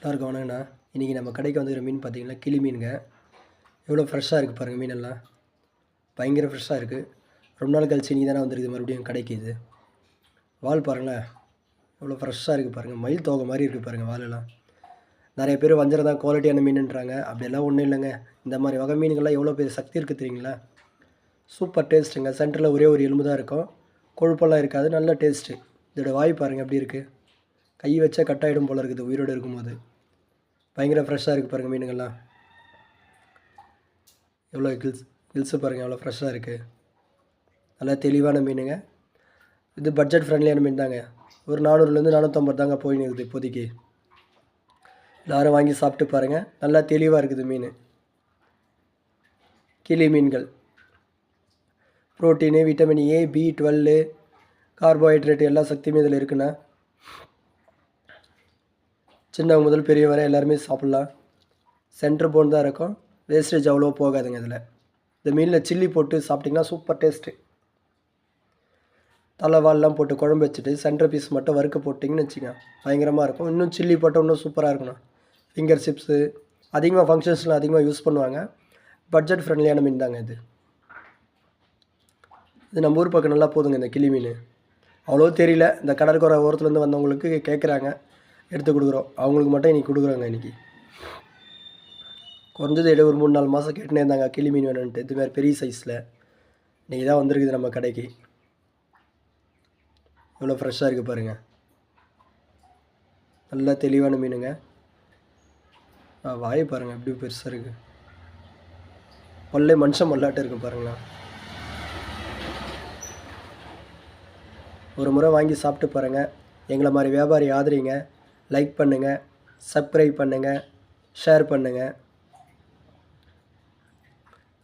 எல்லாருக்கும் வணக்கண்ணா இன்றைக்கி நம்ம கடைக்கு வந்துக்கிற மீன் பார்த்தீங்கன்னா கிளி மீனுங்க. எவ்வளோ ஃப்ரெஷ்ஷாக இருக்குது பாருங்கள் மீனெல்லாம். பயங்கர ஃப்ரெஷ்ஷாக இருக்குது ரொம்ப நாள் கழிச்சு நீ தானே வந்துருக்குது மறுபடியும் கடைக்கு இது. வால் பாருங்களேன். எவ்வளோ ஃப்ரெஷ்ஷாக இருக்குது பாருங்கள் மயில் தோகை மாதிரி இருக்குது பாருங்கள் வாலெல்லாம். நிறைய பேர் வஞ்சிரம் தான் குவாலிட்டியான மீனுன்றாங்க. அப்படியெல்லாம் ஒன்றும் இல்லைங்க. இந்த மாதிரி வகை மீன்கள்லாம் எவ்வளோ பெரிய சக்தி இருக்குது தெரியுங்களா? சூப்பர் டேஸ்ட்டுங்க. சென்டரில் ஒரே ஒரு எலும்பு தான் இருக்கும். கொழுப்பெல்லாம் இருக்காது. நல்ல டேஸ்ட்டு. இதோட வாய் பாருங்கள் எப்படி இருக்குது கை வச்சா கட்டாயிடும் போல் இருக்குது உயிரோடு இருக்கும்போது. பயங்கர ஃப்ரெஷ்ஷாக இருக்குது பாருங்கள் மீனுங்கள்லாம் எவ்வளோ கில்ஸ் கில்ஸு பாருங்கள் எவ்வளோ ஃப்ரெஷ்ஷாக இருக்குது நல்லா தெளிவான மீனுங்க. இது பட்ஜெட் ஃப்ரெண்ட்லியான மீன் தாங்க. ஒரு நானூறுலேருந்து நானூற்றம்பது தாங்க போயின்னு இருக்குது இப்போதைக்கு. எல்லோரும் வாங்கி சாப்பிட்டு பாருங்கள் நல்லா தெளிவாக இருக்குது மீன். கிளி மீன்கள். Protein vitamin A B twelve carbohydrate எல்லா சக்தியுமே இதில் இருக்குண்ணா. சின்னவங்க முதல் பெரியவங்க வரை எல்லாருமே சாப்பிட்லாம். சென்டர் போன் தான் இருக்கும். வேஸ்டேஜ் அவ்வளோ போகாதுங்க இதில். இந்த மீனில் சில்லி போட்டு சாப்பிட்டிங்கன்னா சூப்பர் டேஸ்ட்டு தலைவால்லாம் போட்டு குழம்பு வச்சுட்டு சென்டர் பீஸ் மட்டும் வறுக்க போட்டிங்கன்னு வச்சுங்க பயங்கரமாக இருக்கும். இன்னும் சில்லி போட்டால் இன்னும் சூப்பராக இருக்கணும். ஃபிங்கர் சிப்ஸு அதிகமாக ஃபங்க்ஷன்ஸ்லாம் அதிகமாக யூஸ் பண்ணுவாங்க. பட்ஜெட் ஃப்ரெண்ட்லியான மீன் தாங்க இது. இது நம்ம ஊர் பக்கம் நல்லா போதுங்க இந்த கிளி மீன். அவ்வளோ தெரியல. இந்த கடற்கரை ஓரத்துலேருந்து வந்தவங்களுக்கு கேட்குறாங்க எடுத்து கொடுக்குறோம். அவங்களுக்கு மட்டும் இன்றைக்கி கொடுக்குறாங்க இன்றைக்கி குறைஞ்சது இடம் ஒரு மூணு நாலு மாதம் கேட்டுனே இருந்தாங்க. கிளி மீன் வேணும்ன்ட்டு. இது மாதிரி பெரிய சைஸில் இன்றைக்கி தான் வந்திருக்குது நம்ம கடைக்கு. எவ்வளோ ஃப்ரெஷ்ஷாக இருக்குது பாருங்கள் நல்லா தெளிவான மீனுங்க. ஆ, வாய் பாருங்கள் எப்படி பெருசாக இருக்குது பல்லே மனுஷன் மல்லாட்டு இருக்குது பாருங்களேன் ஒரு முறை வாங்கி சாப்பிட்டு பாருங்கள் எங்களை மாதிரி வியாபாரி ஆதரிங்க. லைக் பண்ணுங்கள் சப்ஸ்கிரைப் பண்ணுங்கள் ஷேர் பண்ணுங்கள்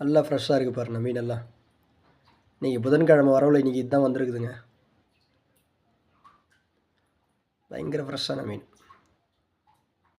நல்லா ஃப்ரெஷ்ஷாக இருக்குது பாருங்க மீனெல்லாம் இன்றைக்கி புதன்கிழமை வரவில் இன்றைக்கி இதுதான் வந்திருக்குதுங்க. பயங்கர ஃப்ரெஷ்ஷான மீன்.